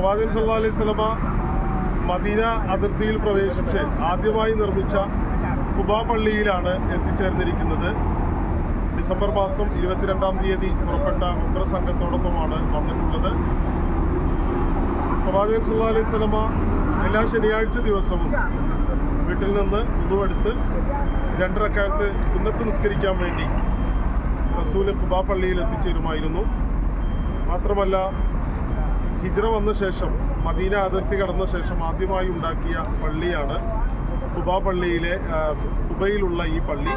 പ്രവാചകൻ സല്ലാ അലൈഹി സ്വലമ മദീന അതിർത്തിയിൽ പ്രവേശിച്ച് ആദ്യമായി നിർമ്മിച്ച കുബാ പള്ളിയിലാണ് എത്തിച്ചേർന്നിരിക്കുന്നത്. ഡിസംബർ മാസം ഇരുപത്തിരണ്ടാം തീയതി പുറപ്പെട്ട ഉംറ സംഘത്തോടൊപ്പമാണ് വന്നിട്ടുള്ളത്. പ്രവാചകൻ സല്ലാ അലൈഹി സ്വലമ എല്ലാ ശനിയാഴ്ച ദിവസവും വീട്ടിൽ നിന്ന് ഉതുവെടുത്ത് രണ്ടരക്കാലത്ത് സുന്നത്ത് നിസ്കരിക്കാൻ വേണ്ടി റസൂൽ കുബാ പള്ളിയിൽ എത്തിച്ചേരുമായിരുന്നു. മാത്രമല്ല ഹിജ്റ വന്ന ശേഷം മദീന അതിർത്തി കടന്ന ശേഷം ആദ്യമായി ഉണ്ടാക്കിയ പള്ളിയാണ് കുബ പള്ളിയിലെ കുബയിലുള്ള ഈ പള്ളി.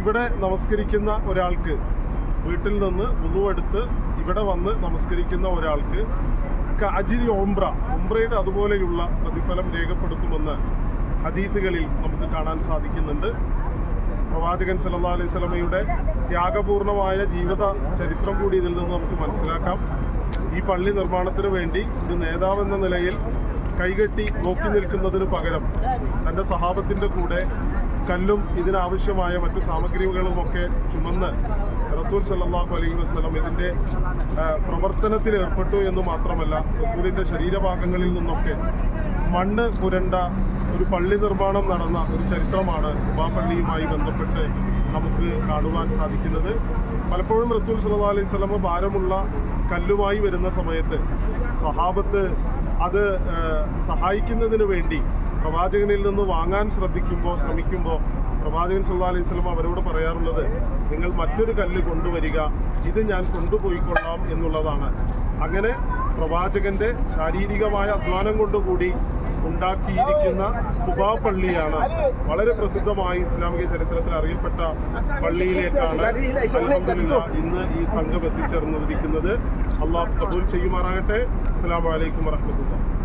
ഇവിടെ നമസ്കരിക്കുന്ന ഒരാൾക്ക് വീട്ടിൽ നിന്ന് ഉന്നുവെടുത്ത് ഇവിടെ വന്ന് നമസ്കരിക്കുന്ന ഒരാൾക്ക് അജിരി ഒംബ്ര ഒംബ്രയുടെ അതുപോലെയുള്ള പ്രതിഫലം രേഖപ്പെടുത്തുമെന്ന് ഹദീസുകളിൽ നമുക്ക് കാണാൻ സാധിക്കുന്നുണ്ട്. പ്രവാചകൻ സല്ലാ അലൈഹി സ്വലമയുടെ ത്യാഗപൂർണമായ ജീവിത ചരിത്രം കൂടി ഇതിൽ നിന്ന് നമുക്ക് മനസ്സിലാക്കാം. ഈ പള്ളി നിർമ്മാണത്തിന് വേണ്ടി ഒരു നേതാവെന്ന നിലയിൽ കൈകെട്ടി നോക്കി നിൽക്കുന്നതിന് പകരം തന്റെ സഹാബത്തിന്റെ കൂടെ കല്ലും ഇതിനാവശ്യമായ മറ്റു സാമഗ്രികളുമൊക്കെ ചുമന്ന് റസൂൽ സല്ലാഹു അലൈഹി വസ്ലം ഇതിന്റെ പ്രവർത്തനത്തിൽ ഏർപ്പെട്ടു എന്ന് മാത്രമല്ല റസൂലിന്റെ ശരീരഭാഗങ്ങളിൽ നിന്നൊക്കെ മണ്ണ് പുരണ്ട ഒരു പള്ളി നിർമ്മാണം നടന്ന ഒരു ചരിത്രമാണ് ഉപാപള്ളിയുമായി പള്ളിയുമായി ബന്ധപ്പെട്ട് നമുക്ക് കാണുവാൻ സാധിക്കുന്നത്. പലപ്പോഴും റസൂൽ സല്ലാ അലൈഹി സ്വലമ ഭാരമുള്ള കല്ലുമായി വരുന്ന സമയത്ത് സഹാബത്ത് അത് സഹായിക്കുന്നതിന് വേണ്ടി പ്രവാചകനിൽ നിന്ന് വാങ്ങാൻ ശ്രദ്ധിക്കുമ്പോൾ ശ്രമിക്കുമ്പോൾ പ്രവാചകൻ സല്ലല്ലാഹു അലൈഹി സ്വലം അവരോട് പറയാറുള്ളത് നിങ്ങൾ മറ്റൊരു കല്ല് കൊണ്ടുവരിക ഇത് ഞാൻ കൊണ്ടുപോയിക്കൊള്ളാം എന്നുള്ളതാണ്. അങ്ങനെ പ്രവാചകന്റെ ശാരീരികമായ അധ്വാനം കൊണ്ടുകൂടി ഉണ്ടാക്കിയിരിക്കുന്ന കുബാ പള്ളിയാണ് വളരെ പ്രസിദ്ധമായി ഇസ്ലാമിക ചരിത്രത്തിൽ അറിയപ്പെട്ട പള്ളിയിലേക്കാണ് ഇന്ന് ഈ സംഘം എത്തിച്ചേർന്നിരിക്കുന്നത് അള്ളാഹ് കബൂൽ ചെയ്യുമാറാകട്ടെ. അസ്സാം വലൈക്കും വറഹ്മത്തുള്ളാഹി.